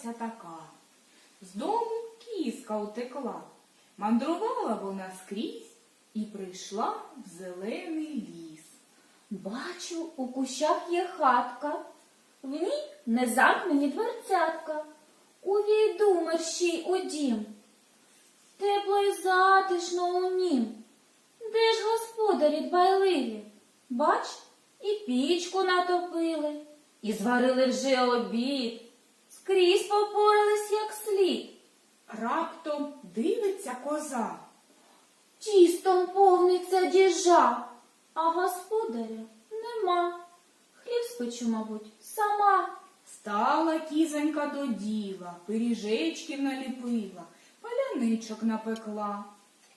сталася така. З дому кіска утекла. Мандрувала вона скрізь і прийшла в зелений ліс. Бачу, у кущах є хатка, в ній незамкнені дверцятка. Увійду мерщій у дім. Тепло й затишно у нім. Де ж господарі дбайливі? Бач, і пічку натопили, і зварили вже обід. Скрізь попорались як слід. Раптом дивиться коза. Тістом повниться діжа, а господаря нема. Хліб спечу, мабуть, сама. Стала кізонька до діла, пиріжечків наліпила, паляничок напекла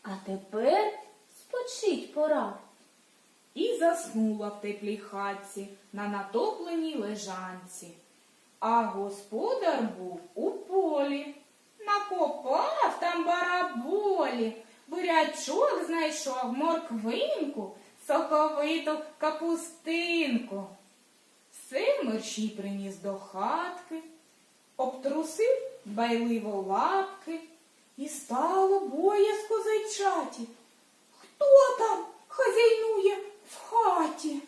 А тепер спочить пора. і заснула в теплій хатці на натопленій лежанці. А господар був у полі, накопав там бараболі, бурячок знайшов морквинку, соковиту капустинку. Все мерщій приніс до хатки, обтрусив дбайливо лапки і стало боязко зайчаті. Хто там хазяйнує в хаті?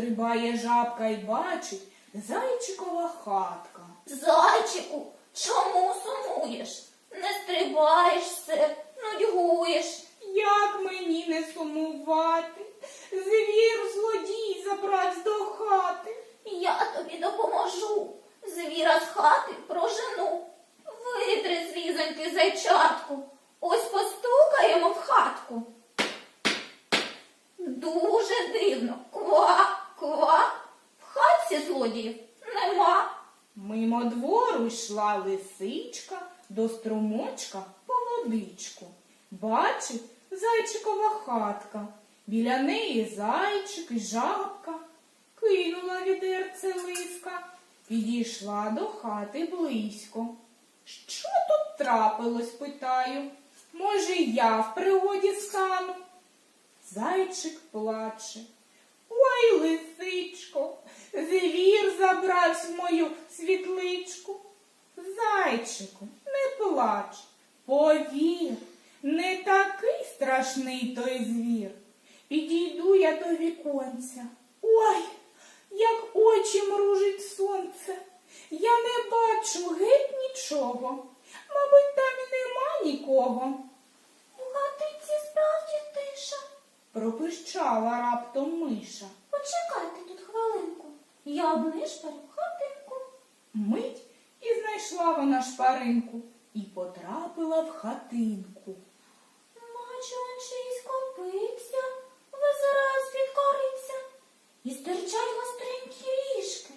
Стрибає жабка й бачить зайчикова хатка. Зайчику, чому сумуєш? Не стрибаєш все, нудьгуєш. Як мені не сумувати? Звір злодій забрався до хати. Я тобі допоможу. Звіра з хати прожену. Витри з зайчатку. Ось постукаємо в хатку. Дуже дивно. Злодіїв нема. Мимо двору йшла лисичка до струмочка по водичку. Бачить зайчикова хатка. Біля неї зайчик і жабка. Кинула відерце лиска, підійшла до хати близько. Що тут трапилось, питаю. Може, я в пригоді стану? Зайчик плаче. Ой, лисичко, в мою світличку. Зайчику, не плач, повір, не такий страшний той звір. Підійду я до віконця. Ой, як очі мружить сонце. Я не бачу геть нічого. Мабуть, там і нема нікого. У хатиці справді тиша. Пропищала раптом миша. Почекайте. Я обнишпарю хатинку. Мить і знайшла вона шпаринку і потрапила в хатинку. Бачу, он чиїсь копиця, визирає з-під кориця. І стирчать гостренькі ріжки.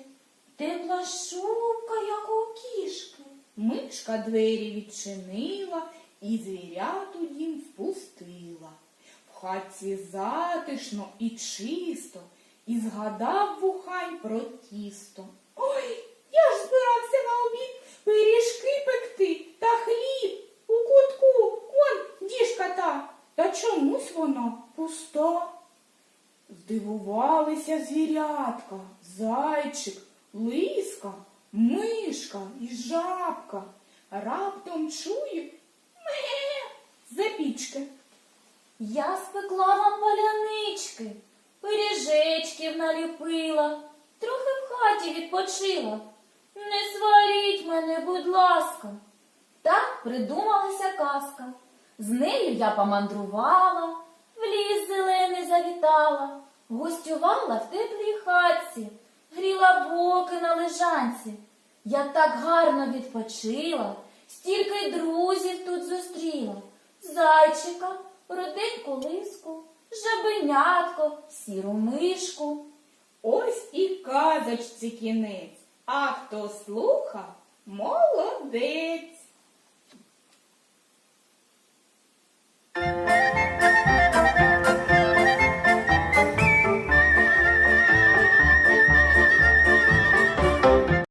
Тепла шубка, як у кішки. Мишка двері відчинила і звірят у дім впустила. В хатці затишно і чисто, і згадав вухань про тісто. Ой, я ж збирався на обід пиріжки пекти та хліб у кутку, он діжка та, та чомусь вона пуста. Здивувалися звірятка, зайчик, лиска, мишка і жабка. Раптом чую ме за пічки. Я спекла вам палянички, пиріжечків наліпила, трохи в хаті відпочила. Не сваріть мене, будь ласка. Так придумалася казка. З нею я помандрувала, в ліс зелений завітала, гостювала в теплій хатці, гріла боки на лежанці. Я так гарно відпочила, стільки друзів тут зустріла. Зайчика, родинку лиску, жабенятко, сіру мишку. Ось і казочці кінець. А хто слухав, молодець.